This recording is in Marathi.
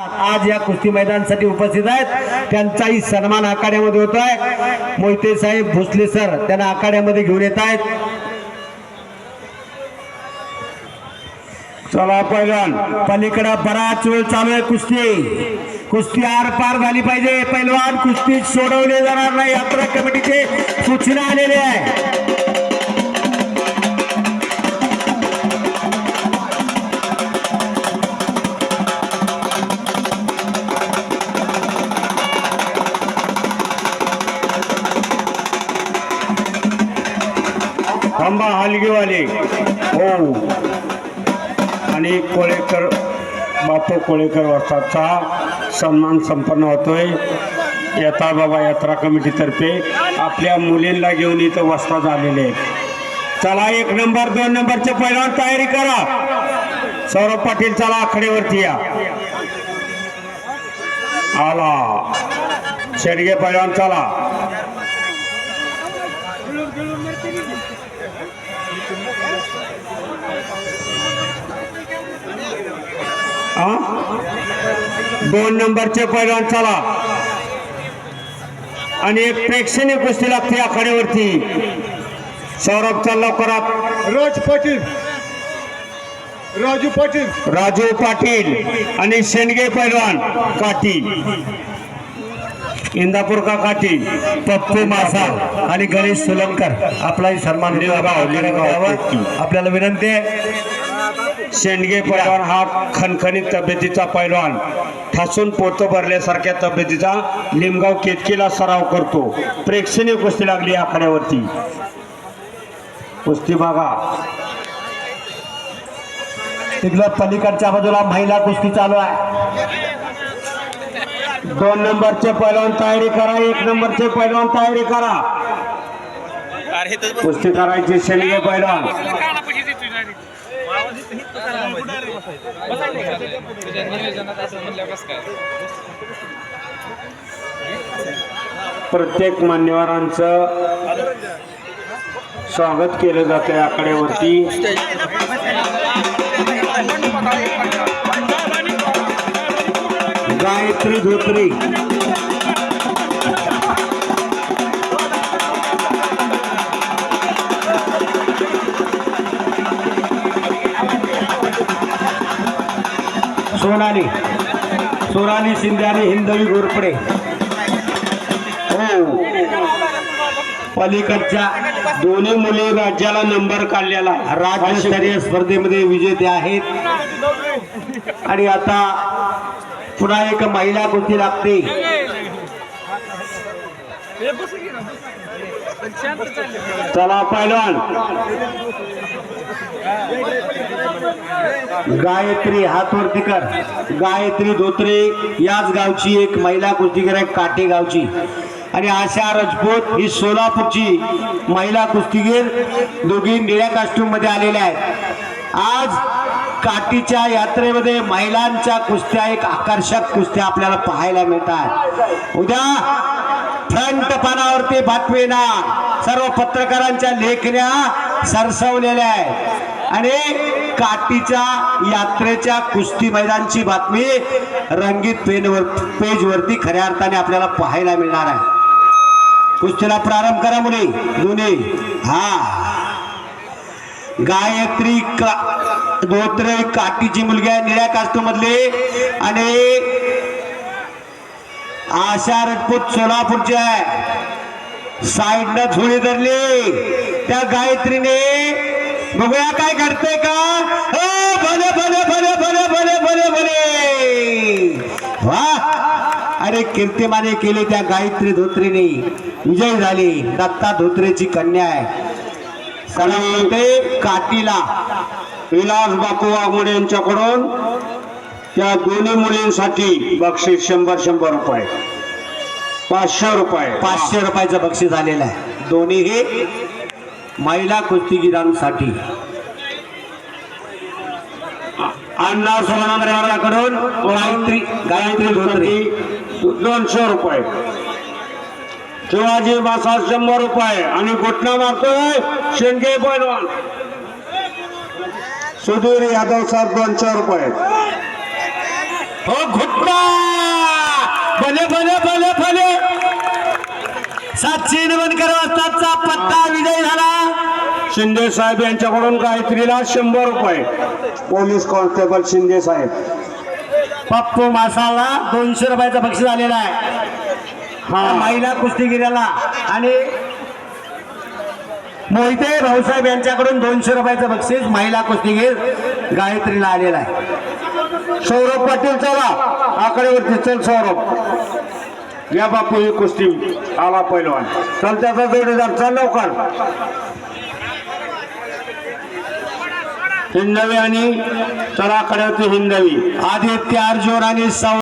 आज या कुस्ती मैदानासाठी उपस्थित आहेत. त्यांचाही सन्मान आखाड्यामध्ये होतोय. मोहिते साहेब भोसले सर त्यांना आखाड्यामध्ये घेऊन येत आहेत. चला पहिलवान पलीकडे बराच वेळ चालू आहे कुस्ती. कुस्ती आर पार झाली पाहिजे. पहिलवान कुस्ती सोडवले जाणार नाही. यात्रा कमिटीचे सूचना आलेली आहे. आंबा हलगीवाले. हो. आणि कोळेकर बापू कोळेकर वस्तादचा सन्मान संपन्न होतोय. येता बाबा यात्रा कमिटीतर्फे आपल्या मुलींना घेऊन इथं वस्ताद आलेले आहेत. चला एक नंबर दोन नंबरच्या पहिलवान तयारी करा. सौरभ पाटील चला आखडेवरती या. आला. शेडगे पहिलवान चला. दोन नंबरचे पैलवान चला. आणि एक प्रेक्षणीय कुस्ती लागते आखाड्यावरती सौरभचा लवकरात राज पाटील. राजू पाटील. राजू पाटील आणि शेंडगे पैलवान काठी. इंदापूर काठी पप्पू मासा आणि गणेश सोलंकर. आपलाही सन्मान. आपल्याला विनंती आहे. शेंडगे पैलवान हा खणखणीत तब्येतीचा पैलवान. ठासून पोतं भरल्यासारख्या तब्येतीचा लिमगाव केतकीला सराव करतो. प्रेक्षणीय कुस्ती लागली आखाड्यावरती. कुस्ती बघा. तिथलं पलीकडच्या बाजूला महिला कुस्ती चालू आहे. दोन नंबरचे पैलवान तयारी करा एक नंबरचे पैलवान तयारी करा. कुस्ती करायची शेंडगे पैलवान. प्रत्येक मान्यवरांचं स्वागत केलं जातं आकडेवरती गायत्री धोत्री. सोनाली. सोनाली शिंदे आणि हिंदवी घोरपडे. हो. पलीकडच्या दोन्ही मुली राज्याला नंबर काढलेला राज्यस्तरीय स्पर्धेमध्ये विजेते आहेत. आणि आता पुन्हा एक महिला कुस्ती लागते. चला पहिलवान गायत्री हात कर गायत्री धोत्रे याच गावची एक महिला कुस्तीगीर आहे काटे गावची. आणि आशा राजपूत ही सोलापूरची महिला कुस्तीगीर दोघी निळ्या कास्ट्यूममध्ये आलेल्या आहेत. आज काठीच्या यात्रेमध्ये महिलांच्या कुस्त्या एक आकर्षक कुस्त्या आपल्याला पाहायला मिळतात. उद्या फ्रंट पानावरती बातमी ना सर्व पत्रकारांच्या लेखण्या सरसवलेल्या आहेत. आणि काठीच्या यात्रेच्या कुस्ती मैदानची बातमी रंगीत पेनवर पेजवरती खऱ्या अर्थाने आपल्याला पाहायला मिळणार आहे. कुस्तीला प्रारंभ करा मुली. दोन्ही. हा. गायत्री का धोत्रे काठीची मुलगी आहे निळ्या कास्टू मधले आणि आशा रजपूत सोलापूरची आहे. साईडनं झोळी धरली. त्या गायत्रीने बघूया काय करते का? हो भले भले भले भले भले भले भले. वा. अरे कीर्तिमाने केले त्या गायत्री धोत्रीने. विजय झाली. दत्ता धोत्रेची कन्या आहे. सणामध्ये काटीला विलास बापू वाघमोडे यांच्याकडून त्या दोन्ही मुलींसाठी बक्षीस शंभर शंभर रुपये. पाचशे रुपये. पाचशे रुपयाचं बक्षीस आलेलं आहे. दोन्हीही महिला कुस्तीगीरांसाठी. अण्णा सोनाकडून गायत्री गायत्री धोत्री. दोनशे रुपये. शिवाजी मासा शंभर रुपये. आणि घोटणा मारतोय शेंडगे पैलवान. सुधीर यादव सर दोनशे रुपये. हो घुटना! भले भले भले भले. सातशे नमनकर वाजताचा पत्ता विजय झाला. शिंदे साहेब यांच्याकडून गायत्रीला शंभर रुपये. पोलीस कॉन्स्टेबल शिंदे साहेब. पप्पू मासाला दोनशे रुपयाचं बक्षीस आलेलं आहे. हा. महिला कुस्तीगिराला आणि मोहिते भाऊसाहेब यांच्याकडून दोनशे रुपयाचं बक्षीस महिला कुस्तीगीर गायत्रीला आलेलं आहे. सौरभ पाटील चला. आकडेवरती चल सौरभ. या बापू ही कुस्ती आला पहिलवान चल त्याचा जोडीदार चल लवकर. हिंदवी आणि चला आकड्यावरती हिंदवी. आदित्य अर्जुन आणि सौ